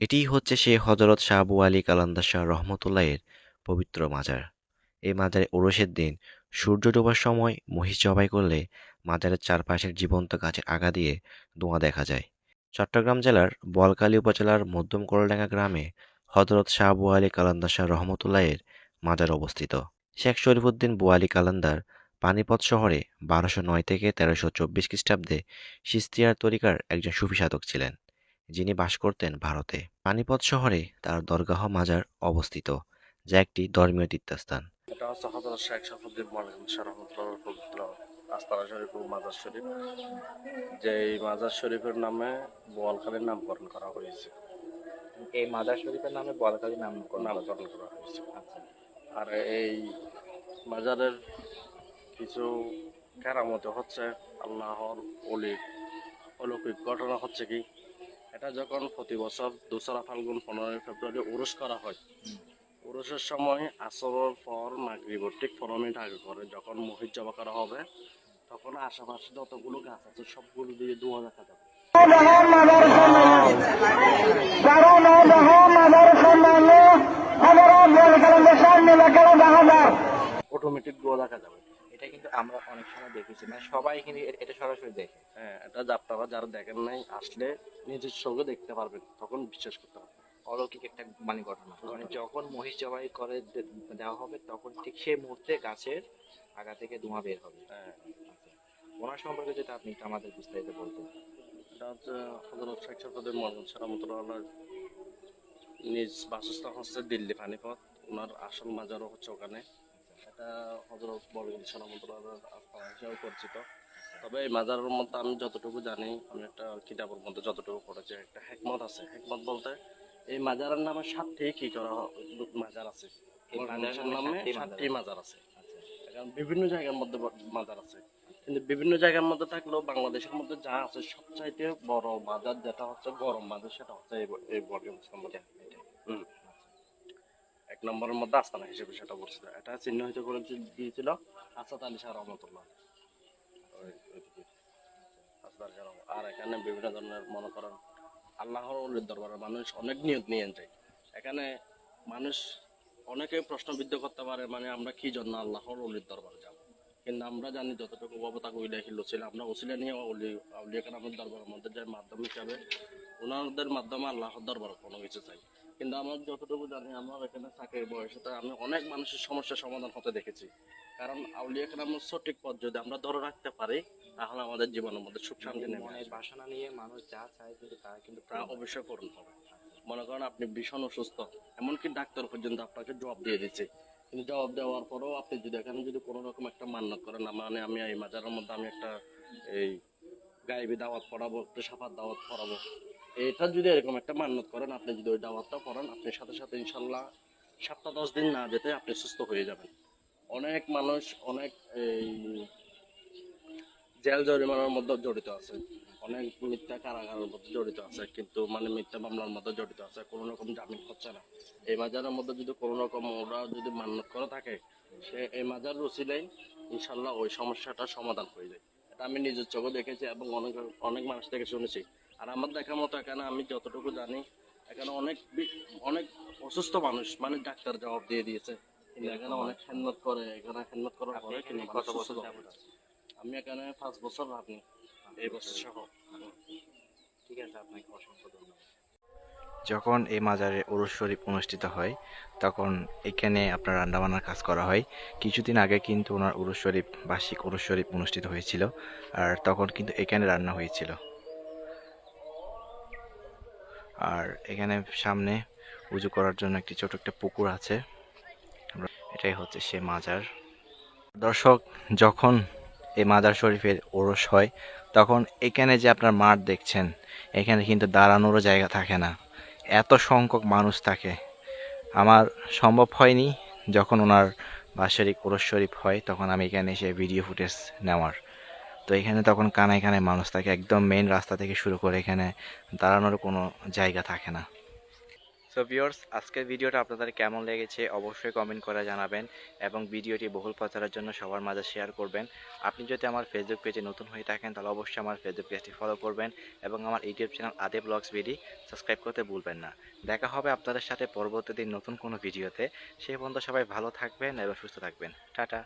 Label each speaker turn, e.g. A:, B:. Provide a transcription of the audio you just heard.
A: এটিই হচ্ছে সেই হজরত শাহ আবু আলী কালান্দার শাহ রহমতুল্লাহের পবিত্র মাজার। এই মাজারে ওরসের দিন সূর্য ডোবার সময় মহিষ জবাই করলে মাজারের চারপাশের জীবন্ত গাছের আগা দিয়ে ধোঁয়া দেখা যায়। চট্টগ্রাম জেলার বলকালী উপজেলার মধ্যম করলডাঙ্গা গ্রামে হজরত শাহ আলী কালান্দার শাহ রহমতুল্লাহের মাজার অবস্থিত। শেখ শরীফুদ্দিন বুয়ালি কালান্দার পানিপথ শহরে বারোশো নয় থেকে তেরোশো চব্বিশ খ্রিস্টাব্দে সিস্তিয়ার তরিকার একজন সুফি সাধক ছিলেন। যিনি বাস করতেন ভারতে। পানিপথ শহরে তার দরগাহ মাজার অবস্থিত যা একটি ধর্মীয় তীর্থস্থান।
B: এটা হচ্ছে হজরত শেখ সাফুদ্দিন মালিক রহমতুল্লাহ পবিত্র আস্তানা শরীফ ও মাজার শরীফ যে এই মাজার শরীফের নামে বোয়ালখালীর নামকরণ করা হয়েছে।
C: এই মাজার শরীফের নামে বলকালী নাম
B: নামকরণ করা হয়েছে। আর এই মাজারের কিছু কেরামত হচ্ছে আল্লাহর অলির অলৌকিক ঘটনা হচ্ছে কি? এটা যখন প্রতি বছর দোসরা ফাল্গুন পনেরোই ফেব্রুয়ারি উরুস করা হয় উরুসের সময় আসরের পর মাগরিবর ঠিক পনেরো মিনিট করে যখন মহিষ জবা করা হবে, তখন আশেপাশে যতগুলো গাছ আছে সবগুলো দিয়ে ধোঁয়া দেখা যাবে। অটোমেটিক ধোঁয়া দেখা যাবে।
C: কিন্তু আমরা অনেক সময় দেখেছি মানে সবাই কিন্তু এটা সরাসরি দেখে।
B: হ্যাঁ এটা আপনারা যারা দেখেন নাই আসলে নিজের চোখে দেখতে পারবেন তখন বিশ্বাস করতে পারবেন।
C: অলৌকিক একটা মানে ঘটনা। মানে যখন মহিষ জবাই করে দেওয়া হবে তখন ঠিক সেই মুহূর্তে গাছের আগা থেকে ধোঁয়া বের হবে।
B: হ্যাঁ।
C: আচ্ছা। ওনার সম্পর্কে যদি আপনি একটু আমাদের বিস্তারিত বলতেন।
B: এটা হচ্ছে হজরত শেখ সরফুদ্দিন মোহাম্মদ সালামতুল্লাহ নিজ বাসস্থান হচ্ছে দিল্লি পানিপথ। ওনার আসল মাজারও হচ্ছে ওখানে। হজরত বলগিরি সালামতুল্লাহ আস্থান হিসেবে পরিচিত। তবে এই মাজারের মধ্যে আমি যতটুকু জানি আমি একটা কিতাবের মধ্যে যতটুকু পড়েছি একটা হেকমত আছে। হেকমত বলতে এই মাজারের নামে সাতটি কি করা মাজার আছে।
C: এই মাজারের নামে
B: নামে
C: সাতটি মাজার
B: আছে।
C: আচ্ছা।
B: এখন বিভিন্ন জায়গার মধ্যে মাজার আছে। কিন্তু বিভিন্ন জায়গার মধ্যে থাকলেও বাংলাদেশের মধ্যে যা আছে সবচাইতে বড় বাজার যেটা হচ্ছে গরম বাজার সেটা হচ্ছে এই বর্গের মধ্যে হুম। এক নম্বরের মধ্যে আস্তানা হিসেবে সেটা বলছিল এটা চিহ্নিত করে দিয়েছিল আসাদ আলী শাহ রহমতুল্লাহ। আর এখানে বিভিন্ন ধরনের মনে করেন আল্লাহর দরবারে মানুষ অনেক নিয়ত নিয়ে যায় এখানে মানুষ অনেকে প্রশ্নবিদ্ধ করতে পারে মানে আমরা কি জন্য আল্লাহর অলির দরবারে যাব? কিন্তু আমরা জানি যতটুকু অবতাক উইলা হিল ছিল, আমরা ওসিলা নিয়ে অলি আউলিয়া কালামের দরবারের মধ্যে যে মাধ্যম হিসাবে ওনাদের মাধ্যমে আল্লাহর দরবার কোনো কিছু চাই। কিন্তু আমরা যতটুকু জানি আমার এখানে চাকরির বয়সে তো আমি অনেক মানুষের সমস্যার সমাধান হতে দেখেছি। কারণ আউলিয়া কালামের সঠিক পথ যদি আমরা ধরে রাখতে পারি তাহলে আমাদের জীবনের মধ্যে সুখ শান্তি
C: মনের বাসনা নিয়ে মানুষ যা চায় কিন্তু তা কিন্তু
B: তা অবশ্যই পূরণ হবে। মনে করেন আপনি ভীষণ অসুস্থ এমনকি ডাক্তার পর্যন্ত আপনাকে জবাব দিয়ে দিচ্ছে। কিন্তু জবাব দেওয়ার পরেও আপনি যদি এখানে যদি কোনো রকম একটা মান্যত করেন মানে আমি এই মাজারের মধ্যে আমি একটা এই গায়েবী দাওয়াত পড়াবো একটু সাফার দাওয়াত পড়াবো এটা যদি এরকম একটা মান্যত করেন, আপনি যদি ওই দাওয়াতটা পড়েন আপনি সাথে সাথে ইনশাল্লাহ সপ্তাহ দশ দিন না যেতে আপনি সুস্থ হয়ে যাবেন। অনেক মানুষ, অনেক এই জেল জরিমানার মধ্যে জড়িত আছে। অনেক মিথ্যা কারাগারের মধ্যে জড়িত আছে, কিন্তু মানে মিথ্যা মামলার মধ্যে জড়িত আছে। কোনো রকম জামিন হচ্ছে না। এই মাজারের মধ্যে যদি কোনো রকম ওরা যদি মান্য করে থাকে, সে এই মাজার রুচিলেই ইনশাল্লাহ ওই সমস্যাটা সমাধান হয়ে যায়। আমি নিজের চোখে দেখেছি এবং অনেক অনেক মানুষ থেকে শুনেছি। আর আমার দেখার মতো এখানে আমি যতটুকু জানি এখানে অনেক অনেক অসুস্থ মানুষ মানে ডাক্তার জবাব দিয়ে দিয়েছে। কিন্তু এখানে অনেক খেদমত করে এখানে খেদমত করার পরে কিন্তু
C: কত বছর
B: আমি এখানে পাঁচ বছর আপনি এই বছর সহ।
C: ঠিক আছে আপনাকে অসংখ্য ধন্যবাদ।
A: যখন এই মাজারে ওরস শরীফ অনুষ্ঠিত হয়, তখন এখানে আপনার রান্নাবান্নার কাজ করা হয়। কিছুদিন আগে কিন্তু ওনার উরুস শরীফ, বার্ষিক উরুস শরীফ অনুষ্ঠিত হয়েছিল আর তখন কিন্তু এখানে রান্না হয়েছিল। আর এখানে সামনে উজু করার জন্য একটি ছোট একটা পুকুর আছে। এটাই হচ্ছে সে মাজার। দর্শক, যখন এই মাজার শরীফের ওরস হয়, তখন এখানে যে আপনার মাঠ দেখছেন, এখানে কিন্তু দাঁড়ানোরও জায়গা থাকে না। এত সংখ্যক মানুষ থাকে। আমার সম্ভব হয়নি যখন ওনার বাৎসরিক ওরস শরীফ হয়, তখন আমি এখানে এসে ভিডিও ফুটেজ নেওয়ার। তো এখানে তখন কানায় কানায় মানুষ থাকে, একদম মেন রাস্তা থেকে শুরু করে এখানে দাঁড়ানোর কোনো জায়গা থাকে না।
C: সো ভিউয়ার্স আজকের ভিডিওটা আপনাদের কেমন লেগেছে অবশ্যই কমেন্ট করে জানাবেন এবং ভিডিওটি বহুল প্রচারের জন্য সবার মাঝে শেয়ার করবেন। আপনি যদি আমার ফেসবুক পেজে নতুন হয়ে থাকেন, তাহলে অবশ্যই আমার ফেসবুক পেজটি ফলো করবেন এবং আমার ইউটিউব চ্যানেল আদে ব্লগস ভিডি সাবস্ক্রাইব করতে ভুলবেন না। দেখা হবে আপনাদের সাথে পরবর্তী দিন নতুন কোনো ভিডিওতে সেই পর্যন্ত সবাই ভালো থাকবেন এবং সুস্থ থাকবেন। টাটা।